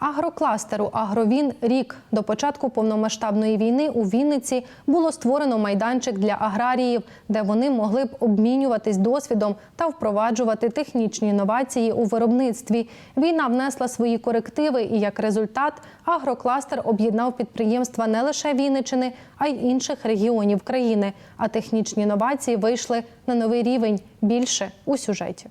Агрокластеру Агровін рік до початку повномасштабної війни у Вінниці було створено майданчик для аграріїв, де вони могли б обмінюватись досвідом та впроваджувати технічні інновації у виробництві. Війна внесла свої корективи, і як результат агрокластер об'єднав підприємства не лише Вінничини, а й інших регіонів країни. А технічні інновації вийшли на новий рівень. Більше у сюжеті.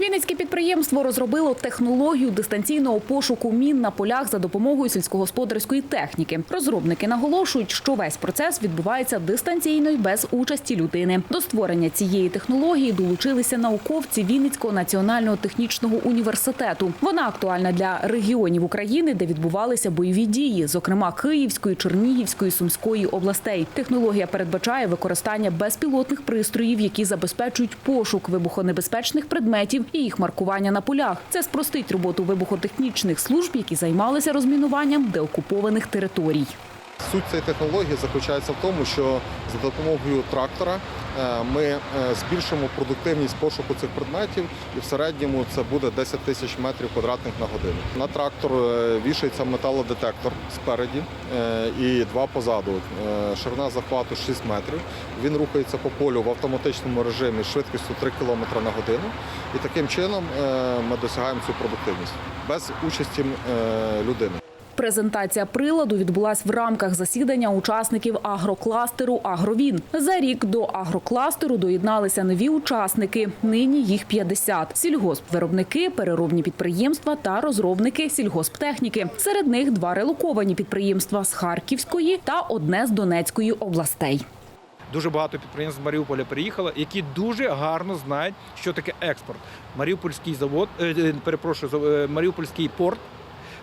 Вінницьке підприємство розробило технологію дистанційного пошуку мін на полях за допомогою сільськогосподарської техніки. Розробники наголошують, що весь процес відбувається дистанційно й без участі людини. До створення цієї технології долучилися науковці Вінницького національного технічного університету. Вона актуальна для регіонів України, де відбувалися бойові дії, зокрема Київської, Чернігівської, Сумської областей. Технологія передбачає використання безпілотних пристроїв, які забезпечують пошук вибухонебезпечних предметів і їх маркування на полях. Це спростить роботу вибухотехнічних служб, які займалися розмінуванням деокупованих територій. Суть цієї технології заключається в тому, що за допомогою трактора ми е, збільшимо продуктивність пошуку цих предметів, і в середньому це буде 10 тисяч метрів квадратних на годину. На трактор е, вішається металодетектор спереді е, і два позаду. Е, Ширина захвату 6 метрів. Він рухається по полю в автоматичному режимі швидкістю 3 км на годину. І таким чином е, ми досягаємо цю продуктивність без участі е, людини. Презентація приладу відбулась в рамках засідання учасників агрокластеру Агровін. За рік до агрокластеру доєдналися нові учасники. Нині їх 50. Сільгоспвиробники, переробні підприємства та розробники сільгосптехніки. Серед них два релоковані підприємства з Харківської та одне з Донецької областей. Дуже багато підприємств з Маріуполя приїхало, які дуже гарно знають, що таке експорт. Маріупольський завод, е, е, перепрошую, е, Маріупольський порт,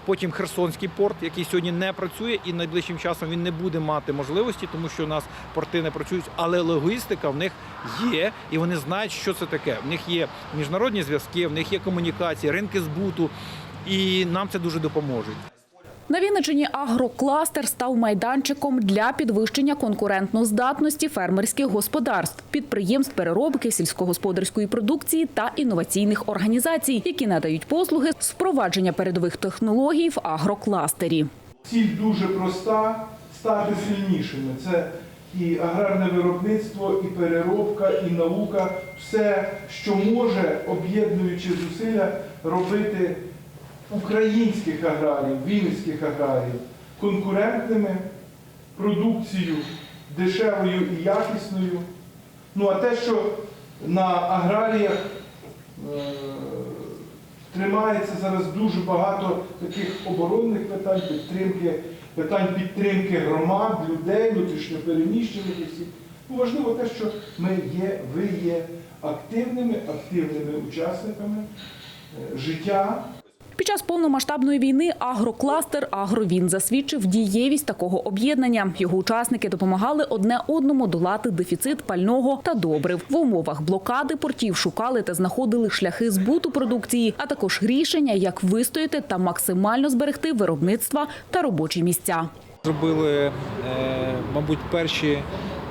потім Херсонський порт, який сьогодні не працює, і найближчим часом він не буде мати можливості, тому що у нас порти не працюють, але логістика в них є, і вони знають, що це таке. В них є міжнародні зв'язки, в них є комунікації, ринки збуту, і нам це дуже допоможе. На Вінничині агрокластер став майданчиком для підвищення конкурентноздатності фермерських господарств, підприємств переробки сільськогосподарської продукції та інноваційних організацій, які надають послуги з впровадження передових технологій в агрокластері. Ціль дуже проста стати сильнішими. Це і аграрне виробництво, і переробка, і наука, все, що може, об'єднуючи зусилля, робити українських аграріїв, вінницьких аграріїв конкурентними, продукцію дешевою і якісною. Ну а те, що на аграріях е, тримається зараз дуже багато таких оборонних питань, підтримки, питань підтримки громад, людей, внутрішньопереміщених осіб. Ну, важливо те, що ми є, ви є активними, активними учасниками е, життя Під час повномасштабної війни агрокластер Агровін засвідчив дієвість такого об'єднання. Його учасники допомагали одне одному долати дефіцит пального та добрив. В умовах блокади портів шукали та знаходили шляхи збуту продукції, а також рішення, як вистояти та максимально зберегти виробництва та робочі місця. Зробили, е, мабуть, перші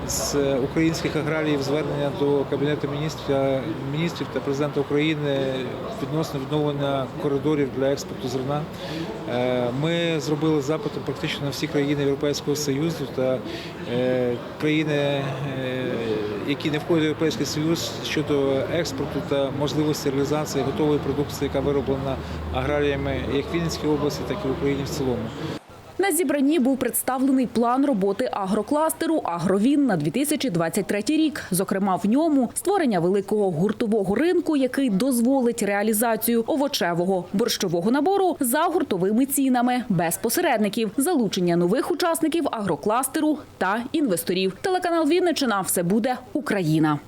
з українських аграріїв звернення до Кабінету міністрів, міністрів та президента України відносно відновлення коридорів для експорту зерна. Е, Ми зробили запити практично на всі країни Європейського Союзу та е, країни, е, які не входять в Європейський Союз щодо експорту та можливості реалізації готової продукції, яка вироблена аграріями як в Вінницькій області, так і в Україні в цілому. На зібранні був представлений план роботи агрокластеру Агровін на 2023 рік. Зокрема, в ньому створення великого гуртового ринку, який дозволить реалізацію овочевого борщового набору за гуртовими цінами, без посередників, залучення нових учасників агрокластеру та інвесторів. Телеканал Вінничина все буде Україна.